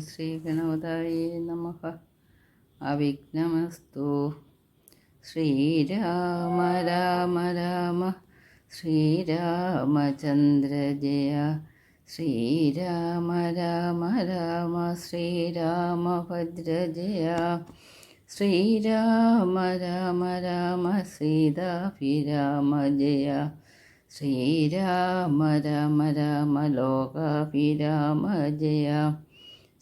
ശ്രീഗണപതായ നമ. അവിഘ്നമസ്തു. ശ്രീരാമ രാമ രാമ. ശ്രീരാമചന്ദ്ര ജയ. ശ്രീരാമ രാമ രാമ. ശ്രീരാമഭദ്ര ജയ. ശ്രീരാമ രാമ രാമ. സീതാഭിരാമ ജയ. ശ്രീരാമ രാമ രാമ. ലോകാഭിരാമ ജയ.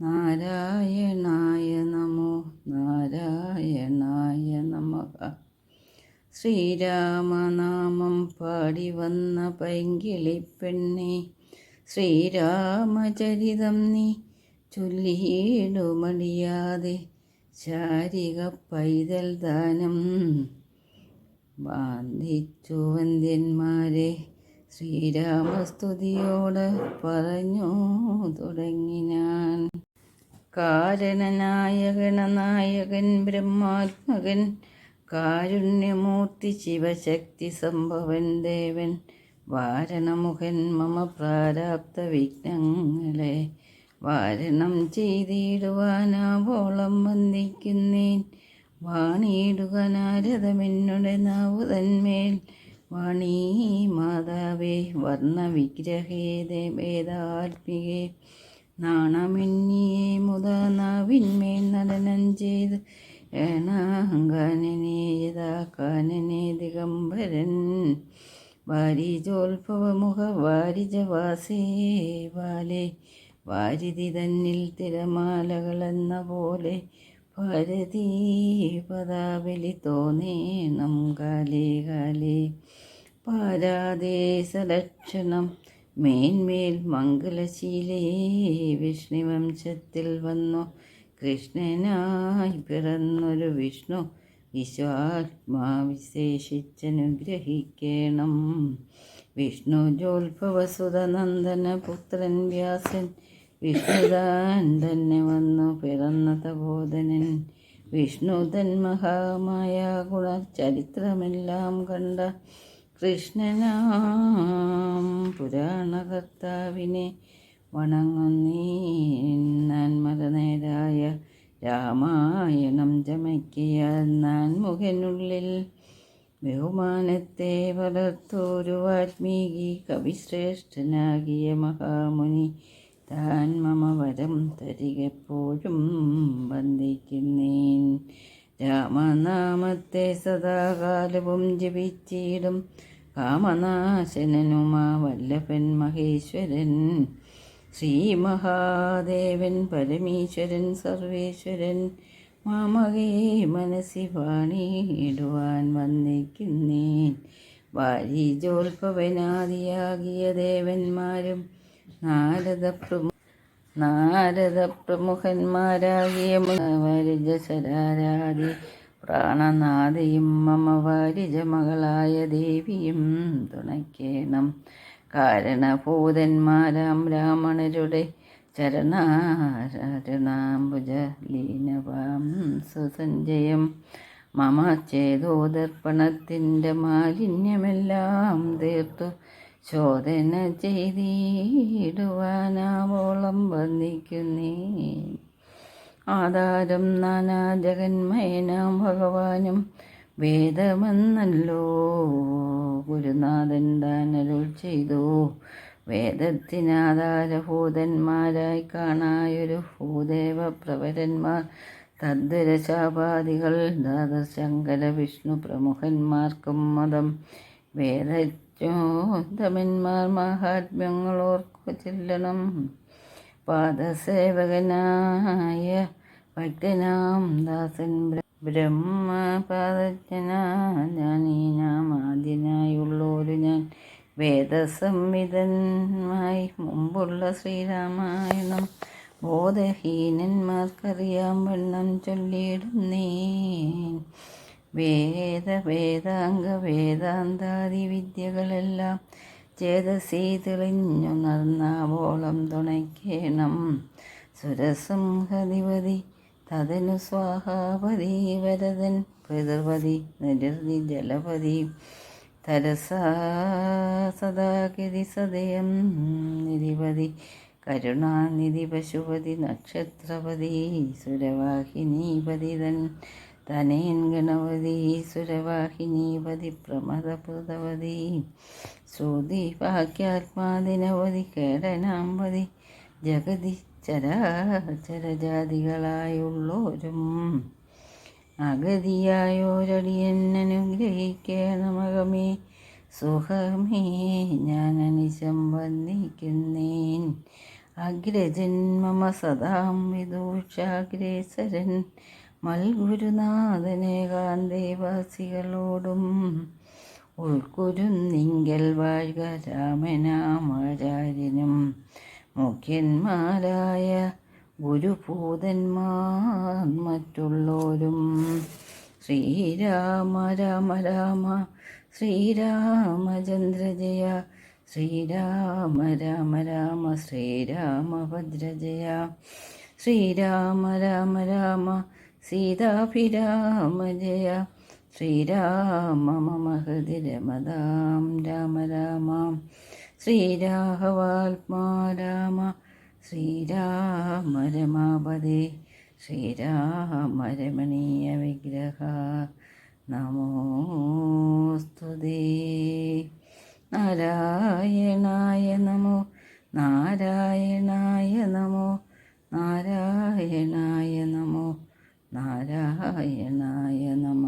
നാരായണായ നമോ നാരായണായ നമ. ശ്രീരാമനാമം പാടി വന്ന പൈങ്കിളിപ്പെണ്ണെ ശ്രീരാമചരിതം നീ ചൊല്ലിയിടുമടിയാതെ ശാരിക പൈതൽ ദാനം. ബാന്ധിച്ചു വന്ദ്യന്മാരെ ശ്രീരാമസ്തുതിയോട് പറഞ്ഞു തുടങ്ങി ഞാൻ നായകൻ ബ്രഹ്മാത്മകൻ കാരുണ്യമൂർത്തി ശിവശക്തി സംഭവൻ ദേവൻ വാരണമുഖൻ മമ പ്രാരാബ്ധ വിഘ്നങ്ങളെ വാരണം ചെയ്തിടുവാനാവോളം വന്ദിക്കുന്നേൻ. വാണിയിടുക നാരദമെന്നുടെ നാവുതന്മേൽ വാണീ മാതാവേ വർണ വിഗ്രഹേ വേദാത്മികേ നാണമെന്നിയെ മുത നാവിന്മേൽ നടനം ചെയ്ത് ഏണാങ്കാനനെ ദിഗംബരൻ ദിഗംബരൻ. വാരിജോത്ഭവമുഖ വാരിജവാസേ വാലെ വാരിതി തന്നിൽ തിരമാലകളെന്ന പോലെ ഭാരതീ പദാവലി തോന്നേണം കാലേ കാലേ. പാരാദേശലക്ഷണം മേന്മേൽ മംഗലശീലേ വിഷ്ണുവംശത്തിൽ വന്നു. കൃഷ്ണനായി പിറന്നൊരു വിഷ്ണു വിശ്വാത്മാവിശേഷിച്ചനുഗ്രഹിക്കണം. വിഷ്ണു ജോത്ഭവസുതനന്ദന പുത്രൻ വ്യാസൻ വിഷ്ണുതാൻ തന്നെ വന്നു പിറന്ന തബോധനൻ വിഷ്ണുതൻ മഹാമായ ഗുണ ചരിത്രമെല്ലാം കണ്ട കൃഷ്ണനാം പുരാണകർത്താവിനെ വണങ്ങുന്നീന്മതനേരായ രാമായണം ചമയ്ക്കിയ നാൻമുഖനുള്ളിൽ ബഹുമാനത്തെ വളർത്തോരു വാൽമീകി കവിശ്രേഷ്ഠനാകിയ മഹാമുനി താൻ മമ വരം തരികെപ്പോഴും വന്ദിക്കുന്നേൻ. രാമനാമത്തെ സദാകാലവും ജപിച്ചിടും കാമനാശനനുമാ വല്ലഭൻ മഹേശ്വരൻ. ശ്രീ മഹാദേവൻ പരമീശ്വരൻ സർവേശ്വരൻ മാമകേ മനസ്സി പാണിയിടുവാൻ വന്നിക്കുന്നേൻ വാരിജോത്ഭവനാദിയാകിയ ദേവന്മാരും നാരദ നാരദ പ്രമുഖന്മാരാകിയ വാരിജസരാരാദി പ്രാണനാദിയും മമ വാരിജ മകളായ ദേവിയും തുണയ്ക്കേണം. കാരണഭൂതന്മാരാം ബ്രാഹ്മണരുടെ ചരണാരണാംബുജ ലീനവാം സുസഞ്ജയം. മമ ചേതോദർപ്പണത്തിന്റെ മാലിന്യമെല്ലാം തീർത്തു ചോദന ചെയ്തിടുവാനാവോളം വന്ദിക്കുന്നേ ആധാരം നാനാ ജഗന്മയനാം ഭഗവാനും വേദമെന്നല്ലോ. ഗുരുനാഥൻ ദാനരുൾ ചെയ്തു. വേദത്തിനാധാരഭൂതന്മാരായി കാണായൊരു ഭൂദേവ പ്രവരന്മാർ തദ്ദുരശാപാദികൾ ദാദശങ്കര വിഷ്ണു പ്രമുഖന്മാർക്കും മതം വേദജ്യോതമന്മാർ മഹാത്മ്യങ്ങളോർക്കു ചെല്ലണം. പാദസേവകനായ ഭക്തനാം ദാസൻ ബ്രഹ്മപാദജ്ഞനാനീനാം ആദ്യനായുള്ളൊരു ഞാൻ. വേദസംവിധന്മായി മുമ്പുള്ള ശ്രീരാമായണം ബോധഹീനന്മാർക്കറിയാം വണ്ണം ചൊല്ലിയിടുന്നേൻ. വേദ വേദാംഗ വേദാന്താദി വിദ്യകളെല്ലാം ചേതസി തെളിഞ്ഞുണർന്നാവോളം തുണയ്ക്കേണം. സുരസിംഹധിപതി തതനു സ്വാഹാപതി വരതൻ പിതൃപതി നിരതി ജലപതി തരസാ സദാഗിരി സദയം നിധിപതി കരുണാനിധി പശുപതി നക്ഷത്രപതി സുരവാഹിനീപതി തൻ തനയൻ ഗണപതി സുരവാഹിനീപതി പ്രമദപുതവതി ശ്രുതി വാക്യാത്മാദിനവതി കേടനാമ്പതി ജഗതി ചരാചരജാതികളായുള്ളോരും അഗതിയായോരടിയൻ അനുഗ്രഹിക്കണമകമേ സുഖമേ ഞാൻ അനിശം വന്ദിക്കുന്നേൻ അഗ്രജന്മമ സദാം വിദൂഷാഗ്രേസരൻ മൽഗുരുനാഥനേകാന്തേവാസികളോടും ഉൾക്കുരുന്നിങ്കൽ വാഴ്ക രാമനാമാചാര്യനും മുഖ്യന്മാരായ ഗുരുഭൂതന്മാർ മറ്റുള്ളോരും. ശ്രീരാമ രാമ രാമ ശ്രീരാമചന്ദ്ര ജയ ശ്രീരാമ രാമ രാമ ശ്രീരാമഭദ്ര ശ്രീരാമ രാമ രാമ സീതാഭിരാമ ജയ ശ്രീരാമ മമ ഹൃദി രമതാം. രാമ രാമ. ശ്രീരാഘവാത്മാ രാമ. ശ്രീരാമ രമാപദേ ശ്രീരാമ രമണീയ വിഗ്രഹ. നമോസ്തുതേ നാരായണായ നമോ നാരായണായ നമോ. നാരായണായ നമോ. നാരായണായ നമ